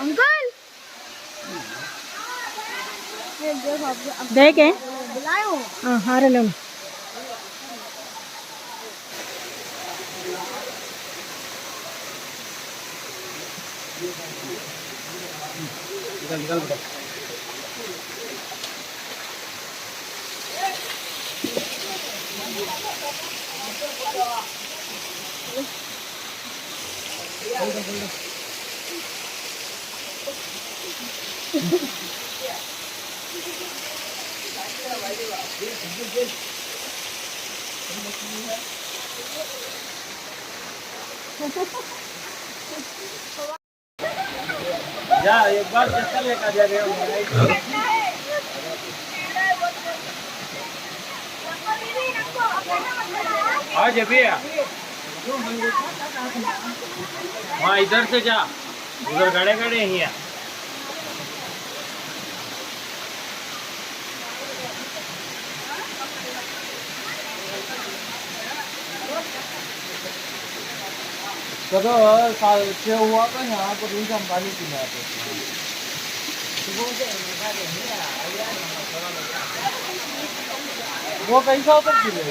Uncle. देखे बुलाए हो। हाँ निकाल निकाल बताओ Ha ha ha. जा एक बार लेकर हाँ इधर से जा। उधर गड़े गड़े ही है। 这个啥结果干啥？不影响把你进来的。我跟小子进来的。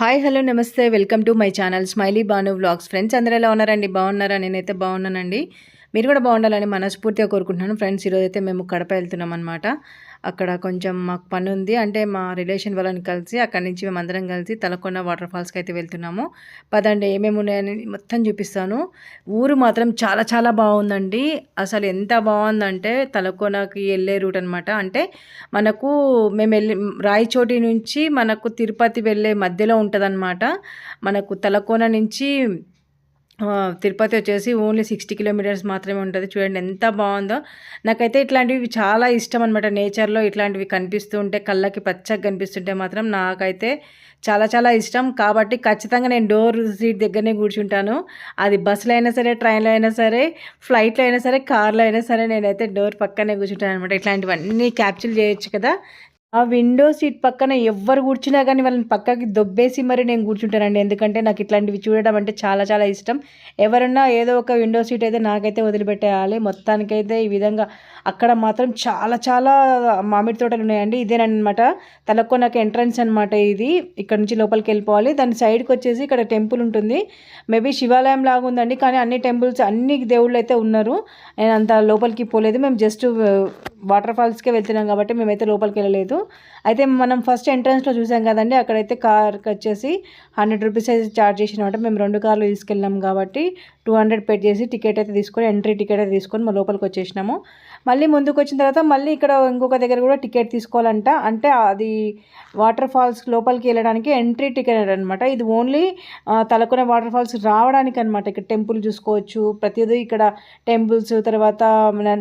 హాయ్ హలో నమస్తే. Welcome to my channel smiley Banu vlogs. Friends అందరూ ఎలా ఉన్నారండి? బాగున్నారా? నేనైతే బాగున్నానండి. మీరు కూడా బాగుండాలని మనస్ఫూర్తిగా కోరుకుంటున్నాను. ఫ్రెండ్స్ ఈరోజు అయితే మేము కడప వెళ్తున్నాం అనమాట అక్కడ కొంచెం మాకు పని ఉంది. అంటే మా రిలేషన్ వాళ్ళని కలిసి అక్కడి నుంచి మేము అందరం కలిసి తలకొండ వాటర్ ఫాల్స్కి అయితే వెళ్తున్నాము. పదండి ఏమేమి ఉన్నాయని మొత్తం చూపిస్తాను. ఊరు మాత్రం చాలా చాలా బాగుందండి. అసలు ఎంత బాగుందంటే తలకోనకి వెళ్ళే రూట్ అనమాట అంటే మనకు మేము వెళ్ళి రాయచోటి నుంచి మనకు తిరుపతి వెళ్ళే మధ్యలో ఉంటుందన్నమాట. మనకు తలకోన నుంచి తిరుపతి వచ్చేసి ఓన్లీ సిక్స్టీ కిలోమీటర్స్ మాత్రమే ఉంటుంది. చూడండి ఎంత బాగుందో. నాకైతే ఇట్లాంటివి చాలా ఇష్టం అనమాట నేచర్లో ఇట్లాంటివి కనిపిస్తూ ఉంటే కళ్ళకి పచ్చగా కనిపిస్తుంటే మాత్రం నాకైతే చాలా చాలా ఇష్టం. కాబట్టి ఖచ్చితంగా నేను డోర్ సీట్ దగ్గరనే కూర్చుంటాను. అది బస్సులో అయినా సరే ట్రైన్లో అయినా సరే ఫ్లైట్లో అయినా సరే కార్లో అయినా సరే నేనైతే డోర్ పక్కనే కూర్చుంటాను అనమాట ఇట్లాంటివన్నీ క్యాప్చర్ చేయొచ్చు కదా. ఆ విండో సీట్ పక్కన ఎవ్వరు కూర్చున్నా కానీ వాళ్ళని పక్కకి దొబ్బేసి మరి నేను కూర్చుంటానండి. ఎందుకంటే నాకు ఇట్లాంటివి చూడడం అంటే చాలా చాలా ఇష్టం. ఎవరన్నా ఏదో ఒక విండో సీట్ అయితే నాకైతే వదిలిపెట్టేయాలి. మొత్తానికైతే ఈ విధంగా అక్కడ మాత్రం చాలా చాలా మామిడి తోటలు ఉన్నాయండి. ఇదేనమాట తలకొనకు ఎంట్రన్స్ అనమాట ఇది. ఇక్కడ నుంచి లోపలికి వెళ్ళిపోవాలి. దాని సైడ్కి వచ్చేసి ఇక్కడ టెంపుల్ ఉంటుంది. మేబీ శివాలయం లాగా ఉందండి. కానీ అన్ని టెంపుల్స్ అన్ని దేవుళ్ళు అయితే ఉన్నారు. నేను అంత లోపలికి పోలేదు. మేము జస్ట్ వాటర్ ఫాల్స్కే వెళ్తున్నాం కాబట్టి మేమైతే లోపలికి వెళ్ళలేదు. అయితే మనం ఫస్ట్ ఎంట్రన్స్లో చూసాం కదండి అక్కడైతే కార్కి వచ్చేసి హండ్రెడ్ రూపీస్ అయితే ఛార్జ్ చేసినమాట. మేము రెండు కార్లు తీసుకెళ్ళాం కాబట్టి టూ హండ్రెడ్ పే చేసి టికెట్ అయితే తీసుకొని ఎంట్రీ టికెట్ అయితే తీసుకొని మా లోపలికి వచ్చేసినాము. మళ్ళీ ముందుకు వచ్చిన తర్వాత మళ్ళీ ఇక్కడ ఇంకొక దగ్గర కూడా టికెట్ తీసుకోవాలంట. అంటే అది వాటర్ ఫాల్స్ లోపలికి వెళ్ళడానికి ఎంట్రీ టికెట్ అనమాట ఇది ఓన్లీ తలకొన వాటర్ ఫాల్స్ రావడానికి అనమాట ఇక్కడ టెంపుల్ చూసుకోవచ్చు ప్రతిదీ ఇక్కడ టెంపుల్స్ తర్వాత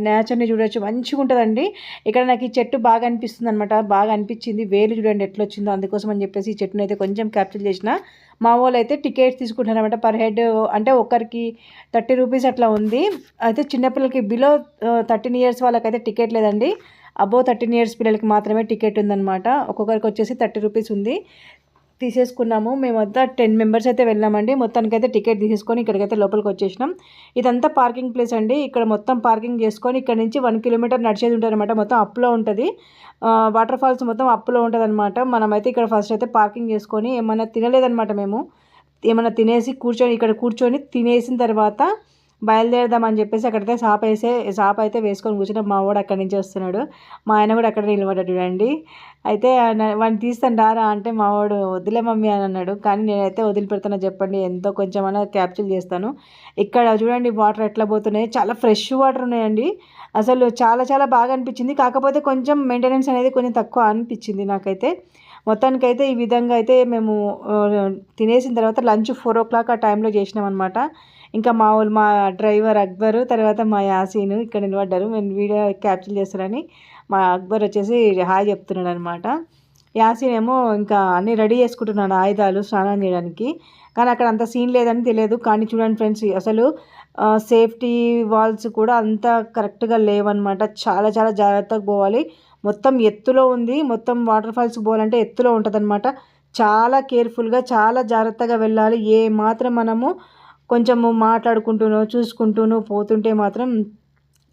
నేచర్ని చూడొచ్చు. మంచిగా ఉంటుందండి ఇక్కడ నాకు ఈ చెట్టు బాగా అనిపిస్తుంది అనమాట బాగా అనిపించింది. వేలు చూడండి ఎట్లా వచ్చిందో అందుకోసం అని చెప్పేసి ఈ చెట్టును అయితే కొంచెం క్యాప్చర్ చేసిన. మా వాళ్ళు అయితే టికెట్స్ తీసుకుంటున్నారు అనమాట పర్ హెడ్ అంటే ఒక్కరికి థర్టీ రూపీస్ అట్లా ఉంది. అయితే చిన్నపిల్లలకి బిలో థర్టీన్ ఇయర్స్ వాళ్ళకైతే టికెట్ లేదండి. అబో థర్టీన్ ఇయర్స్ పిల్లలకి మాత్రమే టికెట్ ఉందన్నమాట. ఒక్కొక్కరికి వచ్చేసి థర్టీ రూపీస్ ఉంది. తీసేసుకున్నాము. మేమంతా టెన్ మెంబర్స్ అయితే వెళ్ళామండి. మొత్తానికైతే టికెట్ తీసేసుకొని ఇక్కడికైతే లోపలికి వచ్చేసినాం. ఇదంతా పార్కింగ్ ప్లేస్ అండి. ఇక్కడ మొత్తం పార్కింగ్ చేసుకొని ఇక్కడ నుంచి వన్ కిలోమీటర్ నడిచేది ఉంటారనమాట మొత్తం అప్లో ఉంటుంది. వాటర్ ఫాల్స్ మొత్తం అప్లో ఉంటుంది అనమాట మనమైతే ఇక్కడ ఫస్ట్ అయితే పార్కింగ్ చేసుకొని ఏమైనా తినలేదనమాట మేము. ఏమైనా తినేసి కూర్చొని ఇక్కడ కూర్చొని తినేసిన తర్వాత బయలుదేరదామని చెప్పేసి అక్కడైతే షాప్ వేసే షాప్ అయితే వేసుకొని కూర్చున్న. మా వాడు అక్కడి నుంచి వస్తున్నాడు. మా ఆయన కూడా అక్కడ నిలబడ్డాడు చూడండి. అయితే వాడిని తీస్తాను రారా అంటే మా వాడు వదిలే మమ్మీ అని అన్నాడు. కానీ నేనైతే వదిలిపెడతానో చెప్పండి. ఎంతో కొంచెం అన్న క్యాప్చర్ చేస్తాను. ఇక్కడ చూడండి వాటర్ ఎట్లా పోతున్నాయి. చాలా ఫ్రెష్ వాటర్ ఉన్నాయండి. అసలు చాలా చాలా బాగా అనిపించింది. కాకపోతే కొంచెం మెయింటెనెన్స్ అనేది కొంచెం తక్కువ అనిపించింది నాకైతే. మొత్తానికైతే ఈ విధంగా అయితే మేము తినేసిన తర్వాత లంచ్ ఫోర్ ఓ క్లాక్ ఆ టైంలో చేసినాం అనమాట ఇంకా మా వాళ్ళు మా డ్రైవర్ అక్బర్ తర్వాత మా యాసీన్ ఇక్కడ నిలబడ్డారు. నేను వీడియో క్యాప్చర్ చేస్తారని మా అక్బర్ వచ్చేసి హాయ్ చెప్తున్నాడు అనమాట యాసీన్ ఏమో ఇంకా అన్నీ రెడీ చేసుకుంటున్నాడు ఆయుధాలు స్నానం చేయడానికి. కానీ అక్కడ అంత సీన్ లేదని తెలియదు. కానీ చూడండి ఫ్రెండ్స్ అసలు సేఫ్టీ వాల్స్ కూడా అంత కరెక్ట్గా లేవన్నమాట చాలా చాలా జాగ్రత్తగా పోవాలి. మొత్తం ఎత్తులో ఉంది. మొత్తం వాటర్ ఫాల్స్ పోవాలంటే ఎత్తులో ఉంటుంది చాలా కేర్ఫుల్గా చాలా జాగ్రత్తగా వెళ్ళాలి. ఏ మాత్రం మనము కొంచెము మాట్లాడుకుంటూనో చూసుకుంటూనో పోతుంటే మాత్రం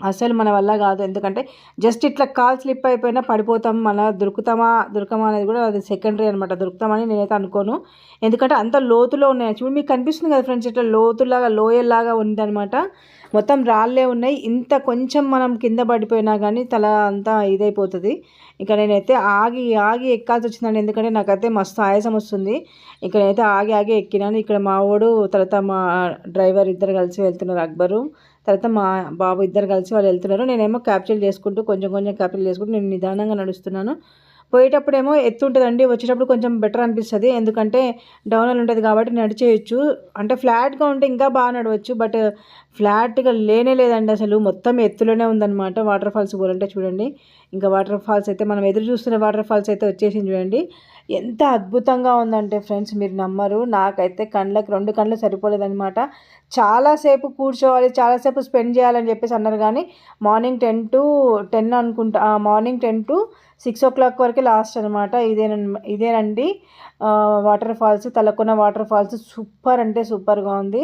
అసలు మన వల్ల కాదు. ఎందుకంటే జస్ట్ ఇట్లా కాల్ స్లిప్ అయిపోయినా పడిపోతాం మన దొరుకుతామా దొరకమా అనేది కూడా అది సెకండరీ అనమాట దొరుకుతామని నేనైతే అనుకోను. ఎందుకంటే అంత లోతులో ఉన్నాయి. చూడు మీకు కనిపిస్తుంది కదా ఫ్రెండ్స్ ఇట్లా లోతులాగా లోయల్లాగా ఉందనమాట మొత్తం రాళ్ళే ఉన్నాయి. ఇంత కొంచెం మనం కింద పడిపోయినా కానీ తల అంతా ఇదైపోతుంది. ఇక నేనైతే ఆగి ఆగి ఎక్కాల్సి వచ్చిందండి. ఎందుకంటే నాకైతే మస్తు ఆయాసం వస్తుంది. ఇక్కడ నేనైతే ఆగి ఆగి ఎక్కినాను. ఇక్కడ మా వాడు తర్వాత మా డ్రైవర్ ఇద్దరు కలిసి వెళ్తున్నారు అక్బరు. తర్వాత మా బాబు ఇద్దరు కలిసి వాళ్ళు వెళ్తున్నారు. నేనేమో క్యాప్చర్ చేసుకుంటూ కొంచెం కొంచెం క్యాప్చర్ చేసుకుంటూ నేను నిదానంగా నడుస్తున్నాను. పోయేటప్పుడేమో ఎత్తు ఉంటుందండి. వచ్చేటప్పుడు కొంచెం బెటర్ అనిపిస్తుంది. ఎందుకంటే డౌనల్ ఉంటుంది కాబట్టి నడిచేయచ్చు. అంటే ఫ్లాట్గా ఉంటే ఇంకా బాగా నడవచ్చు. బట్ ఫ్లాట్గా లేనే లేదండి అసలు. మొత్తం ఎత్తులోనే ఉందన్నమాట. వాటర్ ఫాల్స్ పోలంటే చూడండి. ఇంకా వాటర్ ఫాల్స్ అయితే మనం ఎదురు చూస్తున్న వాటర్ ఫాల్స్ అయితే వచ్చేసింది చూడండి. ఎంత అద్భుతంగా ఉందంటే ఫ్రెండ్స్ మీరు నమ్మరు. నాకైతే కళ్ళకి రెండు కళ్ళు సరిపోలేదనమాట చాలాసేపు కూర్చోవాలి చాలాసేపు స్పెండ్ చేయాలని చెప్పేసి అన్నారు కానీ మార్నింగ్ టెన్ టు టెన్ అనుకుంటా morning ten to six o'clock వరకు లాస్ట్ అనమాట ఇదేన ఇదేనండి waterfalls Talakona waterfalls super అంటే సూపర్గా ఉంది.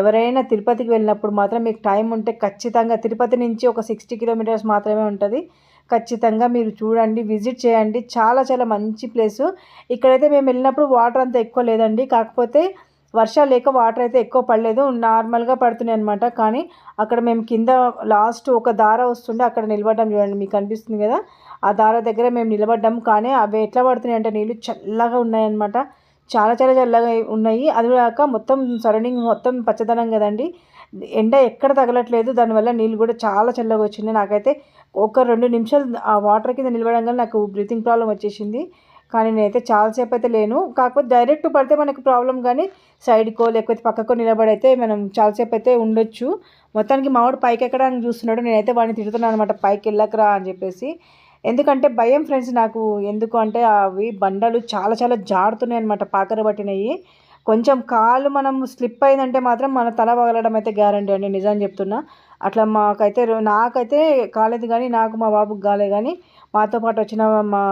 ఎవరైనా తిరుపతికి వెళ్ళినప్పుడు మాత్రం మీకు టైం ఉంటే ఖచ్చితంగా తిరుపతి నుంచి ఒక సిక్స్టీ కిలోమీటర్స్ మాత్రమే ఉంటుంది. ఖచ్చితంగా మీరు చూడండి విజిట్ చేయండి. చాలా చాలా మంచి ప్లేసు. ఇక్కడైతే మేము వెళ్ళినప్పుడు వాటర్ అంత ఎక్కువ లేదండి. కాకపోతే వర్షాలు లేక వాటర్ అయితే ఎక్కువ పడలేదు. నార్మల్గా పడుతున్నాయి అనమాట కానీ అక్కడ మేము కింద లాస్ట్ ఒక దార వస్తుండే అక్కడ నిలబడ్డాం చూడండి. మీకు అనిపిస్తుంది కదా? ఆ దార దగ్గర మేము నిలబడ్డాం. కానీ అవి ఎట్లా పడుతున్నాయి అంటే నీళ్ళు చల్లగా ఉన్నాయన్నమాట చాలా చాలా చల్లగా ఉన్నాయి. అది కాక మొత్తం సరౌండింగ్ మొత్తం పచ్చదనం కదండి. ఎండ ఎక్కడ తగలట్లేదు. దానివల్ల నీళ్ళు కూడా చాలా చల్లగా వచ్చింది. నాకైతే ఒక రెండు నిమిషాలు ఆ వాటర్ కింద నిలబడంగా నాకు బ్రీతింగ్ ప్రాబ్లం వచ్చేసింది. కానీ నేనైతే చాలాసేపు అయితే లేను. కాకపోతే డైరెక్ట్ పడితే మనకు ప్రాబ్లం కానీ సైడ్కో లేకపోతే పక్కకో నిలబడైతే మనం చాలాసేపు అయితే ఉండొచ్చు. మొత్తానికి మావాడు పైకి ఎక్కడానికి చూస్తున్నాడు నేనైతే వాడిని తిడుతున్నాను అనమాట పైకి వెళ్ళకరా అని చెప్పేసి. ఎందుకంటే భయం ఫ్రెండ్స్ నాకు. ఎందుకు అంటే అవి బండలు చాలా చాలా జారుతున్నాయి అనమాట పాకర పట్టినవి కొంచెం కాలు మనం స్లిప్ అయిందంటే మాత్రం మన తల పగలడం అయితే గ్యారంటీ అండి. నిజం చెప్తున్నా. అట్లా మాకైతే నాకైతే కాలేదు కానీ నాకు మా బాబుకి కాలే కానీ మాతో పాటు వచ్చిన మా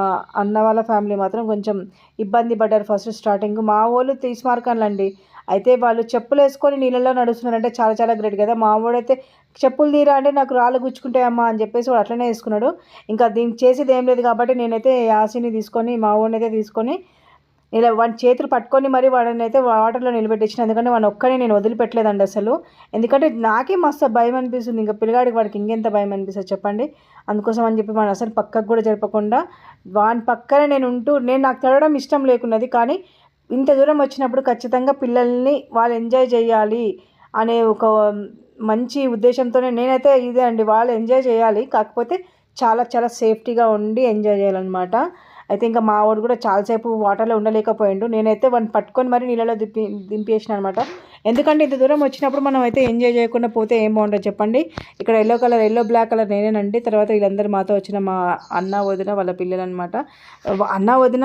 అన్న వాళ్ళ ఫ్యామిలీ మాత్రం కొంచెం ఇబ్బంది పడ్డారు ఫస్ట్ స్టార్టింగ్ మా వాళ్ళు తీసుమార్కాలండి అయితే వాళ్ళు చెప్పులు వేసుకొని నీళ్ళలో నడుస్తున్నారంటే చాలా చాలా గ్రేట్ కదా. మా వాడైతే చెప్పులు తీరా అంటే నాకు రాళ్ళు గుచ్చుకుంటాయమ్మా అని చెప్పేసి వాడు అట్లనే వేసుకున్నాడు. ఇంకా దీనికి చేసేది ఏం లేదు కాబట్టి నేనైతే యాసిని తీసుకొని మా వాడినైతే అయితే తీసుకొని ఇలా వాడి చేతులు పట్టుకొని మరి వాడిని అయితే వాటర్లో నిలబెట్టించిన. ఎందుకంటే వాడిని ఒక్కనే నేను వదిలిపెట్టలేదండి అసలు. ఎందుకంటే నాకే మస్తు భయం అనిపిస్తుంది. ఇంకా పిల్లగాడికి వాడికి ఇంకెంత భయం అనిపిస్తుంది చెప్పండి. అందుకోసం అని చెప్పి వాడిని అసలు పక్కకు కూడా జరపకుండా వాని పక్కనే నేను ఉంటూ నేను నాకు తడడం ఇష్టం లేకున్నది. కానీ ఇంత దూరం వచ్చినప్పుడు ఖచ్చితంగా పిల్లల్ని వాళ్ళు ఎంజాయ్ చేయాలి అనే ఒక మంచి ఉద్దేశంతోనే నేనైతే ఇదే అండి. వాళ్ళు ఎంజాయ్ చేయాలి. కాకపోతే చాలా చాలా సేఫ్టీగా ఉండి ఎంజాయ్ చేయాలన్నమాట. అయితే ఇంకా మా వాడు కూడా చాలాసేపు వాటర్లో ఉండలేకపోయిండు. నేనైతే వాడిని పట్టుకొని మరి నీళ్ళలో దింపి దింపేసిన అనమాట ఎందుకంటే ఇంత దూరం వచ్చినప్పుడు మనం అయితే ఎంజాయ్ చేయకుండా పోతే ఏం బాగుంటుంది చెప్పండి. ఇక్కడ yellow colour yellow black colour నేనేనండి. తర్వాత వీళ్ళందరూ మాతో వచ్చిన మా అన్న వదిన వాళ్ళ పిల్లలు అనమాట అన్న వదిన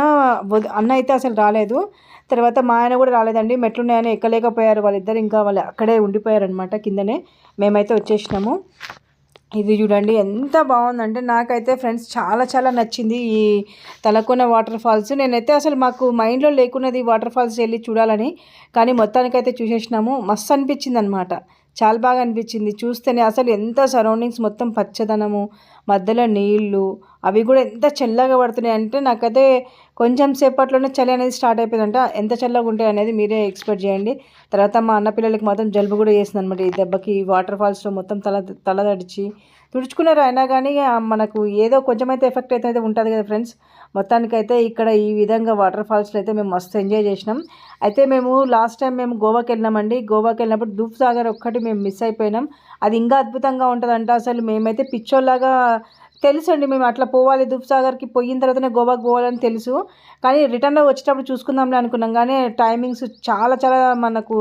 అన్న అయితే అసలు రాలేదు. తర్వాత మా ఆయన కూడా రాలేదండి. మెట్లున్నాయని ఎక్కలేకపోయారు వాళ్ళిద్దరు. ఇంకా వాళ్ళు అక్కడే ఉండిపోయారు అనమాట కిందనే. మేమైతే వచ్చేసినాము. ఇది చూడండి ఎంత బాగుందంటే నాకైతే ఫ్రెండ్స్ చాలా చాలా నచ్చింది ఈ తలకొన వాటర్ ఫాల్స్. నేనైతే అసలు మాకు మైండ్లో లేకున్నది ఈ వాటర్ ఫాల్స్ వెళ్ళి చూడాలని కానీ మొత్తానికైతే చూసేసినాము. మస్తు అనిపించింది అనమాట చాలా బాగా అనిపించింది. చూస్తేనే అసలు ఎంత సరౌండింగ్స్ మొత్తం పచ్చదనము మధ్యలో నీళ్ళు అవి కూడా ఎంత చల్లగా పడుతున్నాయి అంటే నాకైతే కొంచెం సేపట్లోనే చలి అనేది స్టార్ట్ అయిపోయిందంట. ఎంత చల్లగా ఉంటాయి అనేది మీరే ఎక్స్పెక్ట్ చేయండి. తర్వాత మా అన్న పిల్లలకి మాత్రం జలుబు కూడా చేసింది అనమాట ఈ దెబ్బకి వాటర్ ఫాల్స్లో మొత్తం తల తల తడిచి తుడుచుకున్నారు అయినా కానీ మనకు ఏదో కొంచెం అయితే ఎఫెక్ట్ అయితే ఉంటుంది కదా ఫ్రెండ్స్ మొత్తానికైతే ఇక్కడ ఈ విధంగా వాటర్ ఫాల్స్లో అయితే మేము మస్తు ఎంజాయ్ చేసినాం. అయితే మేము లాస్ట్ టైం మేము గోవాకి వెళ్ళినామండి. గోవాకి వెళ్ళినప్పుడు దూప్ సాగర్ ఒక్కటి మేము మిస్ అయిపోయినాం. అది ఇంకా అద్భుతంగా ఉంటుందంట. అసలు మేమైతే పిచ్చోళ్ళగా తెలుసు అండి మేము అట్లా పోవాలి దూప్సాగర్కి పోయిన తర్వాతనే గోవాకి పోవాలని తెలుసు. కానీ రిటర్న్లో వచ్చేటప్పుడు చూసుకుందాంలే అనుకున్నాం. కానీ టైమింగ్స్ చాలా చాలా మనకు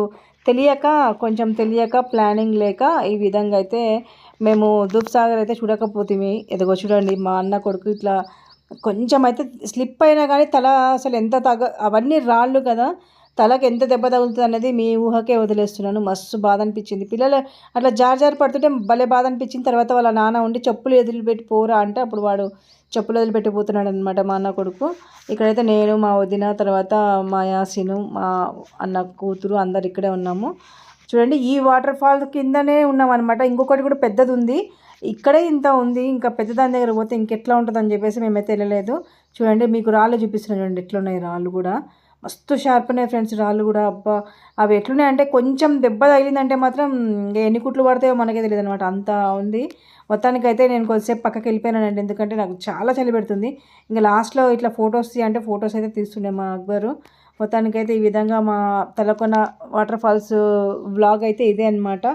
తెలియక కొంచెం తెలియక ప్లానింగ్ లేక ఈ విధంగా అయితే మేము దూప్సాగర్ అయితే చూడకపోతే ఎదగో చూడండి మా అన్న కొడుకు ఇట్లా కొంచెం అయితే స్లిప్ అయినా కానీ తల అసలు ఎంత తగ అవన్నీ రాళ్ళు కదా. తలకు ఎంత దెబ్బ తగులుతుంది అనేది మీ ఊహకే వదిలేస్తున్నాను. మస్తు బాధ అనిపించింది పిల్లలు అట్లా జార్ జార్ పడుతుంటే భలే బాధ అనిపించింది తర్వాత వాళ్ళ నాన్న ఉండి చెప్పులు వదిలిపెట్టి పోరా అంటే అప్పుడు వాడు చెప్పులు వదిలిపెట్టిపోతున్నాడు అనమాట మా అన్న కొడుకు. ఇక్కడైతే నేను మా వదిన తర్వాత మా యాసిను మా అన్న కూతురు అందరు ఇక్కడే ఉన్నాము. చూడండి ఈ వాటర్ ఫాల్ కిందనే ఉన్నాం అనమాట ఇంకొకటి కూడా పెద్దది ఉంది. ఇక్కడే ఇంత ఉంది ఇంకా పెద్దదాని దగ్గర పోతే ఇంకెట్లా ఉంటుందని చెప్పేసి మేమైతే వెళ్ళలేదు. చూడండి మీకు రాళ్ళు చూపిస్తున్నాను చూడండి ఎట్లున్నాయి రాళ్ళు కూడా. మస్తు షార్ప్ ఉన్నాయి ఫ్రెండ్స్ రాళ్ళు కూడా. అబ్బా అవి ఎట్లున్నాయి అంటే కొంచెం దెబ్బ తగిలిందంటే మాత్రం ఎన్ని కుట్లు పడతాయో మనకే తెలియదు అనమాట అంత ఉంది. మొత్తానికైతే నేను కొద్దిసేపు పక్కకి వెళ్ళిపోయానండి ఎందుకంటే నాకు చాలా చలి పెడుతుంది. ఇంకా లాస్ట్లో ఇట్లా ఫొటోస్ అంటే ఫొటోస్ అయితే తీస్తుండే మా అక్బరు. మొత్తానికైతే ఈ విధంగా మా తలకొన వాటర్ ఫాల్స్ వ్లాగ్ అయితే ఇదే అనమాట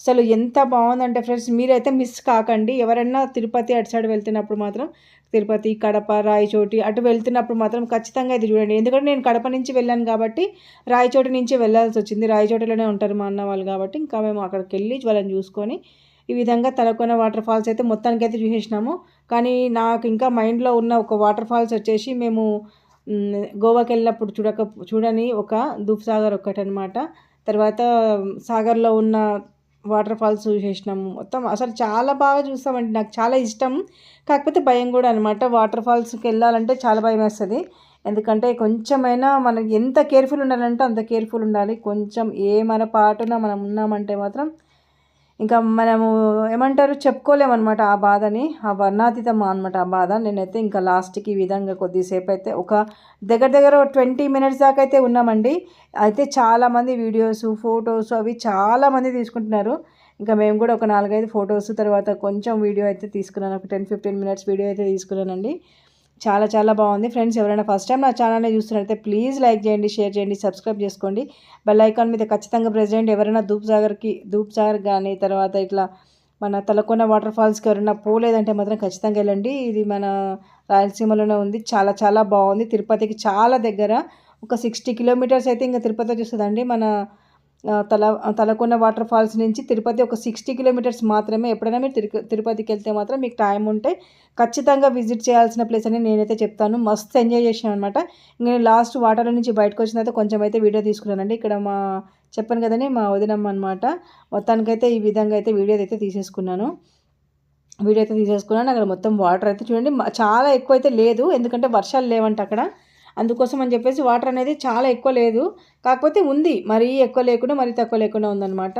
అసలు ఎంత బాగుందంటే ఫ్రెండ్స్ మీరైతే మిస్ కాకండి. ఎవరైనా తిరుపతి అటు సైడ్ వెళ్తున్నప్పుడు మాత్రం తిరుపతి కడప రాయచోటి అటు వెళ్తున్నప్పుడు మాత్రం ఖచ్చితంగా ఇది చూడండి. ఎందుకంటే నేను కడప నుంచి వెళ్ళాను కాబట్టి రాయచోటి నుంచి వెళ్ళాల్సి వచ్చింది. రాయచోటిలోనే ఉంటారు మా అన్న వాళ్ళు కాబట్టి ఇంకా మేము అక్కడికి వెళ్ళి వాళ్ళని చూసుకొని ఈ విధంగా తలకొన వాటర్ ఫాల్స్ అయితే మొత్తానికి అయితే చూసేసినాము. కానీ నాకు ఇంకా మైండ్లో ఉన్న ఒక వాటర్ ఫాల్స్ వచ్చేసి మేము గోవాకి వెళ్ళినప్పుడు చూడక చూడని ఒక దూప్సాగర్ ఒకటి అనమాట తర్వాత సాగర్లో ఉన్న వాటర్ ఫాల్స్ చూసేసినాము. మొత్తం అసలు చాలా బాగా చూస్తామండి. నాకు చాలా ఇష్టం. కాకపోతే భయం కూడా అనమాట వాటర్ ఫాల్స్కి వెళ్ళాలంటే చాలా భయం వేస్తుంది. ఎందుకంటే కొంచెమైనా మనం ఎంత కేర్ఫుల్ ఉండాలంటే అంత కేర్ఫుల్ ఉండాలి. కొంచెం ఏ మన పాటున మనం ఉన్నామంటే మాత్రం ఇంకా మనము ఏమంటారు చెప్పుకోలేమన్నమాట ఆ బాధని ఆ వర్ణాతీతం అనమాట ఆ బాధ. నేనైతే ఇంకా లాస్ట్కి ఈ విధంగా కొద్దిసేపు అయితే ఒక దగ్గర దగ్గర ట్వంటీ మినిట్స్ దాకా అయితే ఉన్నామండి. అయితే చాలామంది వీడియోస్ ఫొటోస్ అవి చాలామంది తీసుకుంటున్నారు. ఇంకా మేము కూడా ఒక నాలుగైదు ఫొటోస్ తర్వాత కొంచెం వీడియో అయితే తీసుకున్నాను. ఒక టెన్ ఫిఫ్టీన్ మినిట్స్ వీడియో అయితే తీసుకున్నానండి. చాలా చాలా బాగుంది. ఫ్రెండ్స్ ఎవరైనా ఫస్ట్ టైం నా ఛానల్ని చూస్తున్నట్లయితే ప్లీజ్ లైక్ చేయండి షేర్ చేయండి సబ్స్క్రైబ్ చేసుకోండి. బెల్ ఐకాన్ మీద ఖచ్చితంగా ప్రెసిడెంట్ చేయండి ఎవరైనా ధూప్ సాగర్కి ధూప్ సాగర్ కానీ తర్వాత ఇట్లా మన తలకొన్న వాటర్ ఫాల్స్కి ఎవరైనా పోలేదంటే మాత్రం ఖచ్చితంగా వెళ్ళండి. ఇది మన రాయలసీమలోనే ఉంది. చాలా చాలా బాగుంది. తిరుపతికి చాలా దగ్గర ఒక సిక్స్టీ కిలోమీటర్స్ అయితే ఇంకా తిరుపతి వచ్చేస్తుందండి మన తల తలకొన్న వాటర్ ఫాల్స్ నుంచి తిరుపతి ఒక సిక్స్టీ కిలోమీటర్స్ మాత్రమే ఎప్పుడైనా మీరు తిరు తిరుపతికి వెళ్తే మాత్రం మీకు టైం ఉంటే ఖచ్చితంగా విజిట్ చేయాల్సిన ప్లేస్ అని నేనైతే చెప్తాను. మస్తు ఎంజాయ్ చేసాను అనమాట ఇంకా నేను లాస్ట్ వాటర్లో నుంచి బయటకు వచ్చిన తర్వాత కొంచెం అయితే వీడియో తీసుకున్నానండి. ఇక్కడ మా చెప్పాను కదండి మా వదినమ్మ అనమాట మొత్తానికైతే ఈ విధంగా అయితే వీడియో అయితే తీసేసుకున్నాను. వీడియో అయితే తీసేసుకున్నాను. అక్కడ మొత్తం వాటర్ అయితే చూడండి చాలా ఎక్కువ అయితే లేదు. ఎందుకంటే వర్షాలు లేవంట అక్కడ. అందుకోసం అని చెప్పేసి వాటర్ అనేది చాలా ఎక్కువ లేదు. కాకపోతే ఉంది. మరీ ఎక్కువ లేకుండా మరీ తక్కువ లేకుండా ఉందన్నమాట.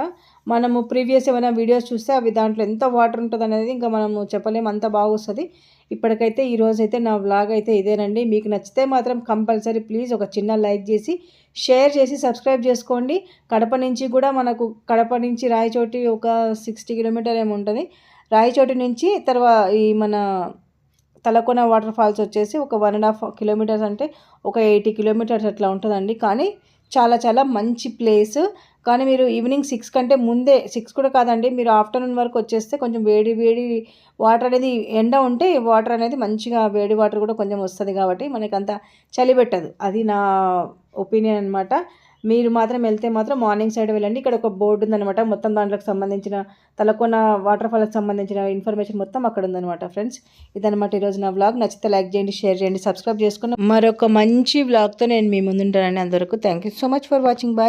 మనము ప్రీవియస్ ఏమైనా వీడియోస్ చూస్తే అవి దాంట్లో ఎంత వాటర్ ఉంటుంది అనేది ఇంకా మనము చెప్పలేము. అంత బాగా వస్తుంది. ఇప్పటికైతే ఈరోజు అయితే నా వ్లాగ్ అయితే ఇదేనండి. మీకు నచ్చితే మాత్రం కంపల్సరీ ప్లీజ్ ఒక చిన్న లైక్ చేసి షేర్ చేసి సబ్స్క్రైబ్ చేసుకోండి. కడప నుంచి కూడా మనకు కడప నుంచి రాయచోటి ఒక సిక్స్టీ కిలోమీటర్ ఏమి ఉంటుంది. రాయచోటి నుంచి తర్వాత ఈ మన తలకొన వాటర్ ఫాల్స్ వచ్చేసి ఒక వన్ అండ్ హాఫ్ కిలోమీటర్స్ అంటే ఒక ఎయిటీ కిలోమీటర్స్ అట్లా ఉంటుందండి. కానీ చాలా చాలా మంచి ప్లేస్ కానీ మీరు ఈవినింగ్ సిక్స్ కంటే ముందే సిక్స్ కూడా కాదండి మీరు ఆఫ్టర్నూన్ వరకు వచ్చేస్తే కొంచెం వేడి వేడి వాటర్ అనేది ఎండ ఉంటే వాటర్ అనేది మంచిగా వేడి వాటర్ కూడా కొంచెం వస్తుంది కాబట్టి మనకి అంత చలి పెట్టదు. అది నా ఒపీనియన్ అనమాట మీరు మాత్రం వెళ్తే మాత్రం మార్నింగ్ సైడ్ వెళ్ళండి. ఇక్కడ ఒక బోర్డు ఉందనమాట మొత్తం దాంట్లోకి సంబంధించిన తలకొన వాటర్ ఫాల్కి సంబంధించిన ఇన్ఫర్మేషన్ మొత్తం అక్కడ ఉందనమాట ఫ్రెండ్స్. ఇదనమాట ఈరోజు నా వ్లాగ్. నచ్చితే లైక్ చేయండి షేర్ చేయండి సబ్స్క్రైబ్ చేసుకుని మరొక మంచి వ్లాగ్తో నేను మీ ముందుంటానండి అందరికీ thank you so much for watching. Bye.